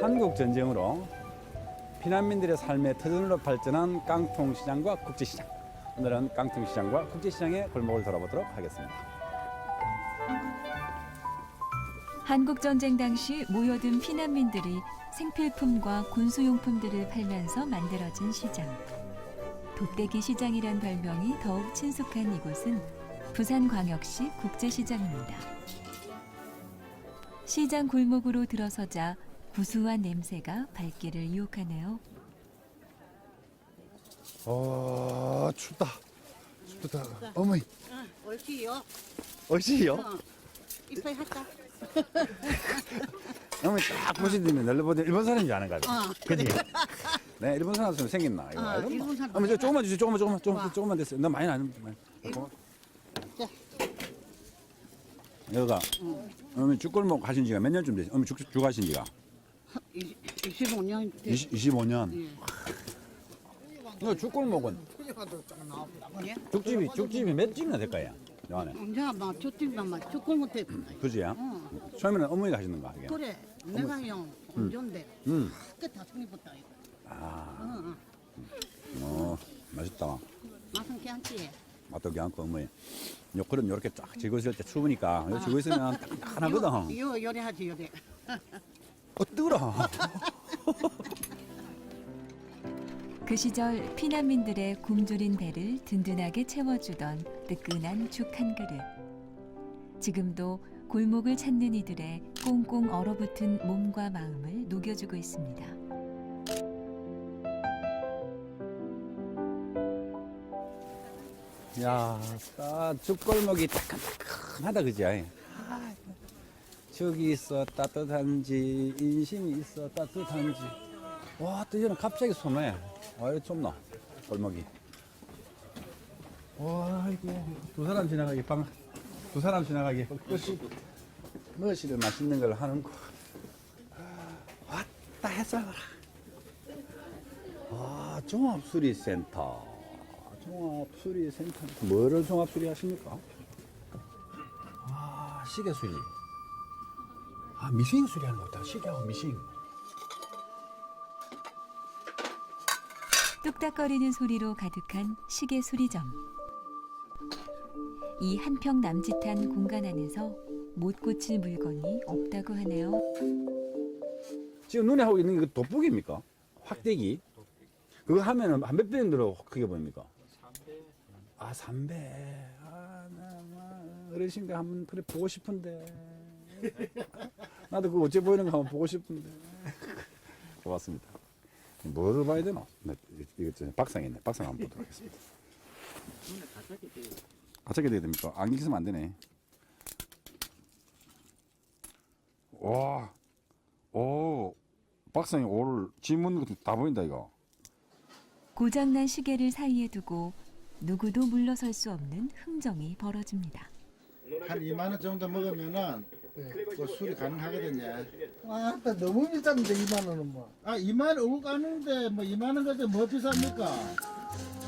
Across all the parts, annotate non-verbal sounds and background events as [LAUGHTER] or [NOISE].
한국 전쟁으로 피난민들의 삶의 터전으로 발전한 깡통 시장과 국제 시장. 오늘은 깡통 시장과 국제 시장의 골목을 돌아보도록 하겠습니다. 한국 전쟁 당시 모여든 피난민들이 생필품과 군수용품들을 팔면서 만들어진 시장. 돗대기 시장이란 별명이 더욱 친숙한 이곳은 부산광역시 국제시장입니다. 시장 골목으로 들어서자 구수한 냄새가 발길을 유혹하네요. 어, 춥다. 춥다. 어머니, 응, 옳지요. 어시요? 어, 이빨 할까? [LAUGHS] 어머니 딱 보시더니 널려 보더니 일본 사람인 줄 아는 거야. 어, 그지? 네, 일본 사람처럼 생겼나? 이거 어? 일본 사람 어머니, 저 조금만 주세요. 조금만, 조금만, 조금만, 와. 조금만 됐어요. 너 많이 안, 많이. 자. 여기가, 어머니 죽골목 하신 지가 몇 년쯤 됐어요? 어머니 죽, 죽 하신 지가? 25년 때. 20, 25년. 예. 이거 죽골목은 예? 죽집이, 죽집이 몇 집이나 될까요? 요 안에. 이제 막 저집만 막 조금 못해. 그지야? 어, 처음에는 어머니가 하시는 거 하게. 그래. 내가 형 언제인데 음. 그다 손이었다 이거. 아, 어, 어. 어, 맛있다. 맛은 괜찮지. 맛도 않고 어머니. 요 그릇 요렇게 쫙 쥐고 있을 때 추우니까 요 쥐고 있으면 딱딱하거든. 이거 요리하지 요리. 어, 뜨거워. [LAUGHS] 그 시절 피난민들의 굶주린 배를 든든하게 채워주던 뜨끈한 죽 한 그릇. 지금도 골목을 찾는 이들의 꽁꽁 얼어붙은 몸과 마음을 녹여주고 있습니다. 야, 딱 죽골목이 따끈따끈하다 그지? 아, 저기 있어 따뜻한지 인심이 있어 따뜻한지. 와, 또 이제는 갑자기 소매. 아, 이거 좁나? 골목이. 와, 이거 두 사람 지나가기 방, 두 사람 지나가기 끝이 무엇이든 맛있는 걸 하는 거. 왔다 봐라. 아, 종합수리센터. 종합수리센터. 뭐를 종합수리 하십니까? 아, 시계수리. 아, 미싱 수리하는 거다. 시계하고 미싱. 뚝딱거리는 소리로 가득한 시계 수리점. 이 한평 남짓한 공간 안에서 못 고칠 물건이 없다고 하네요. 지금 눈에 하고 있는 게 돋보기입니까? 확대기? 그거 하면은 한몇 배 정도로 크게 보입니까? 아, 3배. 아, 나, 나 어르신가 한번 그래 보고 싶은데. [LAUGHS] 나도 그거 어째 보이는 거 한번 보고 싶은데. [LAUGHS] 고맙습니다. 뭐를 봐야 되나? 나 이거 저 박상이 있네. 박상 한번 보도록 하겠습니다. 가짜게 돼야 됩니까? 안경 쓰면 안 되네. 와, 오, 박상이 오를 지문 다 보인다 이거. 고장난 시계를 사이에 두고 누구도 물러설 수 없는 흥정이 벌어집니다. 한 2만 원 정도 먹으면은 그 술이 가능하거든요. 와, 나 너무 비싼데 2만 원은 뭐. 아 2만 원 오고 가는데 뭐 2만 원 가지고 뭐 비쌉니까?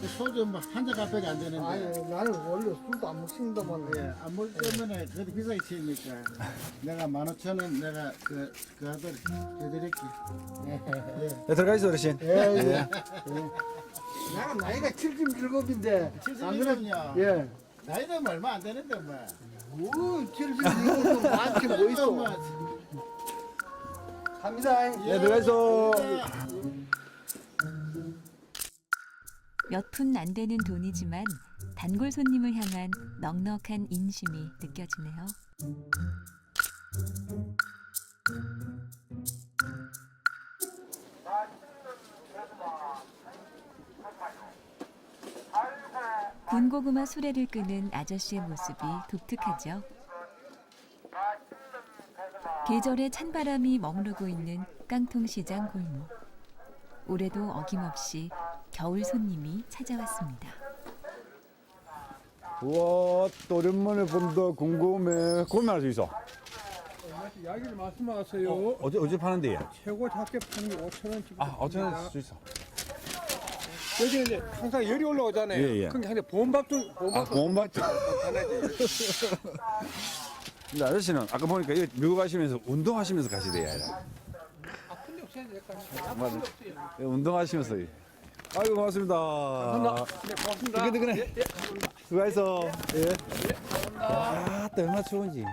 그 소주 뭐한 잔 값밖에 안 되는데. 아니, 나는 원래 술도 안 먹습니다만. 예, 안 먹기 때문에 그래도 비싸게 치니까 내가 15,000원 내가 그, 그 아들 해드릴게. 네, 들어가 있어 어르신. 예, 예. 나가 나이가 77인데. 77이면요. 예. 나이 들면 얼마 안 되는데 뭐. 오, 77이면 많지 뭐 있어. 뭐, 갑니다. 네, 들어가 있어. 몇 푼 안 되는 돈이지만 단골 손님을 향한 넉넉한 인심이 느껴지네요. 군고구마 수레를 끄는 아저씨의 모습이 독특하죠. 계절의 찬바람이 머무르고 있는 깡통시장 골목. 올해도 어김없이 겨울 손님이 찾아왔습니다. 우와, 또 오랜만에 본다. 궁금해. 구매할 수 있어. 이야기를 말씀하세요. 어, 어제 어제 파는데. 최고 작게 파는 게 5천 원쯤. 아, 어제 할수 있어. 여기 이제 항상 열이 올라오잖아요. 예, 예. 그러니까 항상 보온밥도 아, 보온밥도. 하나지. [LAUGHS] 근데 아저씨는 아까 보니까 이거 미국 가시면서 운동하시면서 가시대요. 아 근데 하셔야 될거 아니에요. 맞아. 예, 운동하시면서. 아이고 고맙습니다. 네, 고맙습니다. 그래 그래. 수고했어. 예. 아, 또 얼마나 추운지.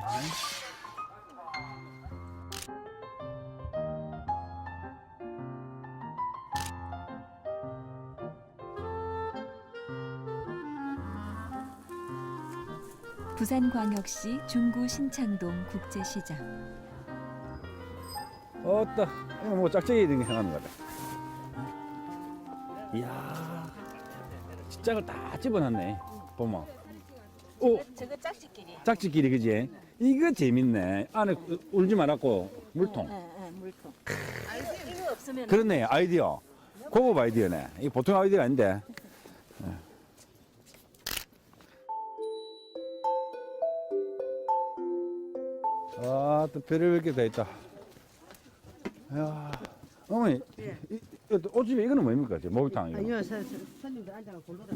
부산광역시 중구 신창동 국제시장. 어따. 이거 뭐 짝짝이 이런 게 거다. 이야. 직장을 다 집어놨네. 보면. 오, 저거 짝짓기리. 짝짓기리 그지? 이거 재밌네. 안에 울지 말았고 물통. 응, 물통. 이거 없으면 그렇네 아이디어. 고급 아이디어네. 이 보통 아이디어 아닌데. 아, 또 별의별 게다 있다. 야, 어머니, 이, 이, 옷집에 이거는 뭡니까? 저 목욕탕 이거. 아니요, 서, 서, 손님들 앉아가 골로라.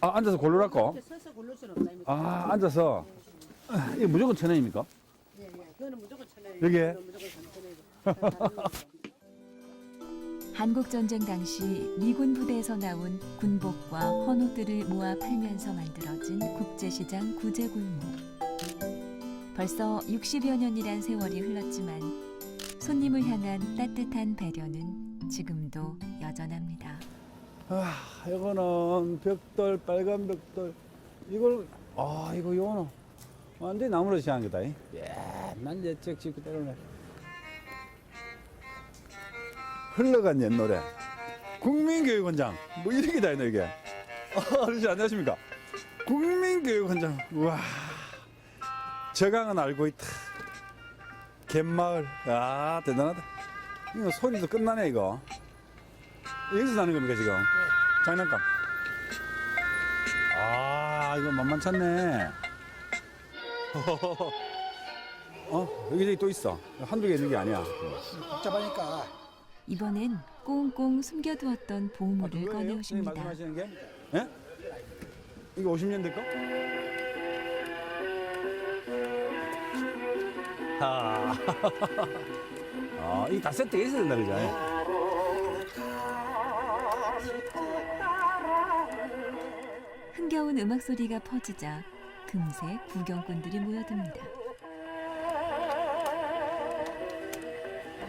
아, 앉아서 골로라고? 서서 골를 수는 없다. 아, 앉아서. 아, 이거 무조건 천 원입니까? 예, 예. 그거는 무조건 천원이에요. 여기에? 그거는 무조건 삼천원이고. [LAUGHS] 한국 전쟁 당시 미군 부대에서 나온 군복과 헌옷들을 모아 팔면서 만들어진 국제시장 구제골목. 벌써 60여 년이란 세월이 흘렀지만 손님을 향한 따뜻한 배려는 지금도 여전합니다. 아, 이거는 벽돌, 빨간 벽돌. 이걸, 아, 이거 요거는 완전히 나무로 시한 거다. 이. 예, 난 예측 짓고 때려네. 흘러간 옛 노래. 국민교육원장. 뭐 이렇게 다 있네, 이게. 아, 어르신 안녕하십니까? 국민교육원장. 우와. 저강은 알고 있다. 갯마을. 아, 대단하다. 이거 소리도 끝나네, 이거. 여기서 나는 겁니까, 지금? 장난감. 아, 이거 만만찮네. [LAUGHS] 어, 여기저기 또 있어. 한두 개 있는 게 아니야. 복잡하니까 이번엔 꽁꽁 숨겨두었던 보물을 그거예요? 꺼내오십니다. 선생님 말씀하시는 게? 예? 이거 50년대 거? [LAUGHS] 아, 아 이게 다 세트가 있어야 된다, 그죠? 흥겨운 음악 소리가 퍼지자 금세 구경꾼들이 모여듭니다.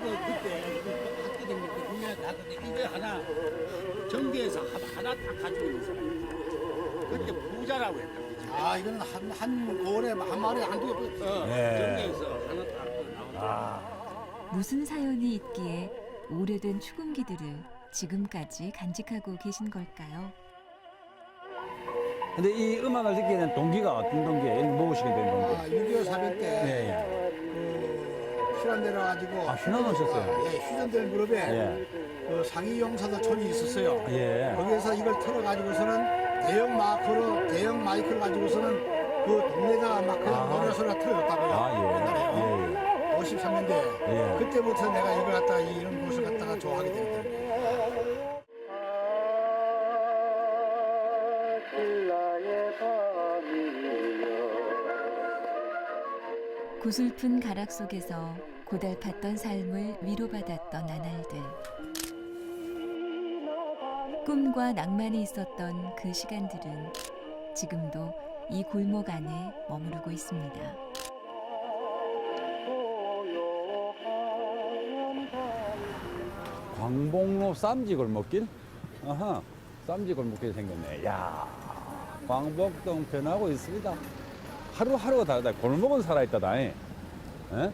그때 학교 다닐 때 국민에 가는데 이거 하나 정계에서 하나 딱 가지고 있는 사람이 그때 부자라고 했다. 아 이거는 한, 한 고을에 한 마리에 한두 개 어, 예. 나온 무슨 사연이 있기에 오래된 추금기들을 지금까지 간직하고 계신 걸까요? 근데 이 음악을 듣게 된 동기가 어떤 동기예요? 먹으시게 된 동기? 아, 6.25 사변 때 예, 예. 그 휴란 내려가지고 아, 휴난 오셨어요? 예, 휴전될 무렵에 예. 그 상위 용사들촌이 있었어요. 예. 거기에서 이걸 틀어 가지고서는 대형 마이크로 대형 마이크를 가지고서는 그 동네가 막 그냥 아. 노래 소리가 틀어졌다고요. 아, 예. 옛날에 예, 예. 53년대 예. 그때부터 내가 이걸 갖다가 이런 곳을 갖다가 좋아하게 되더라고요. 구슬픈 가락 속에서 고달팠던 삶을 위로받았던 나날들. 꿈과 낭만이 있었던 그 시간들은 지금도 이 골목 안에 머무르고 있습니다. 광복로 쌈지 골목길? 아하, 쌈지 골목길이 생겼네. 야 광복동 변하고 있습니다. 하루하루가 다르다. 골목은 살아있다, 다잉. 에?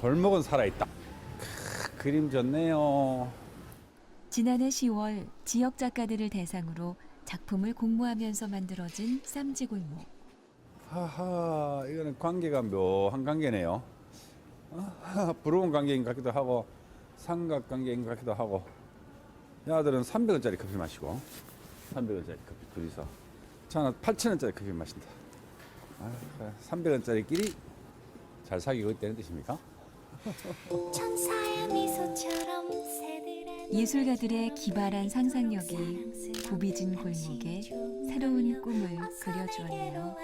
골목은 살아있다. 크, 그림 좋네요. 지난해 10월 지역 작가들을 대상으로 작품을 공모하면서 만들어진 쌈지골목. 하하, 이거는 관계가 묘한 관계네요. 아하, 부러운 관계인 것 같기도 하고, 삼각 관계인 것 같기도 하고. 야들은 300원짜리 커피 마시고, 300원짜리 커피 둘이서. 저는 8,000원짜리 커피 마신다. 아, 300원짜리끼리 잘 사귀고 있다는 뜻입니까? 예술가들의 기발한 상상력이 부비진 골목에 새로운 꿈을 그려주었네요.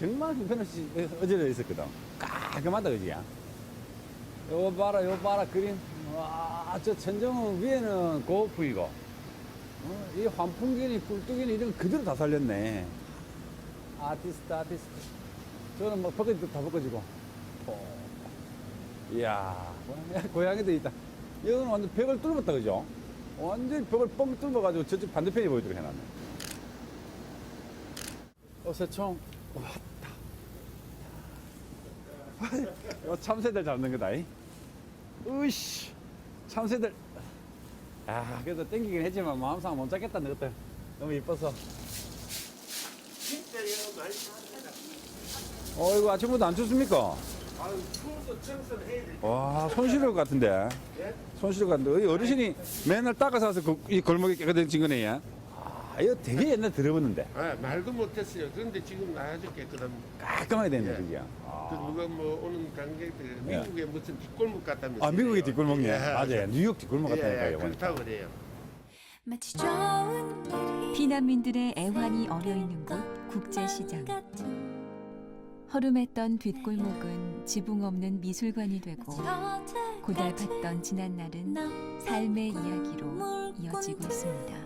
정말 형편없이 어제도 있었거든. 깔끔하다 그지 요 봐라 요 봐라 그림 와 저 천정은 위에는 고급이고 어? 이 환풍기니 꿀뚜기니 이런 거 그대로 다 살렸네. 아티스트 아티스트. 저는 뭐 벗겨지도 다 벗겨지고. 어. 이야 고양이- [LAUGHS] 고양이도 있다. 이거는 완전 벽을 뚫었다 그죠? 완전 벽을 뻥 뚫어가지고 저쪽 반대편이 보이도록 해놨네. 어, 새총. 이거 참새들 잡는 거다. 이. 으이씨, 참새들. 아, 그래도 땡기긴 했지만 마음상 못 잡겠다, 너것들. 너무 이뻐서. 어, 이거 아침부터 안 춥습니까? 와, 손실일 것 같은데. 손실일 것 같은데. 이 어르신이 맨날 닦아서 그, 이 골목에 깨끗해진 거네. 얘. 아, 이거 되게 옛날 들어봤는데. 아, 말도 못했어요. 그런데 지금 아주 깨끗합니다. 깔끔하게 됐네, 예. 그게. 그 누가 뭐 오는 관객들 미국에 무슨 뒷골목 같다면서. 아, 미국의 뒷골목이네. 예. 맞아요. 뉴욕 뒷골목 같다니까요. 예, 보니까. 그렇다고 그래요. 마치 좋은 일이 피난민들의 애환이 어려 있는 곳 국제시장. 허름했던 뒷골목은 지붕 없는 미술관이 되고 고달팠던 지난 날은 나 삶의 이야기로 이어지고 있습니다.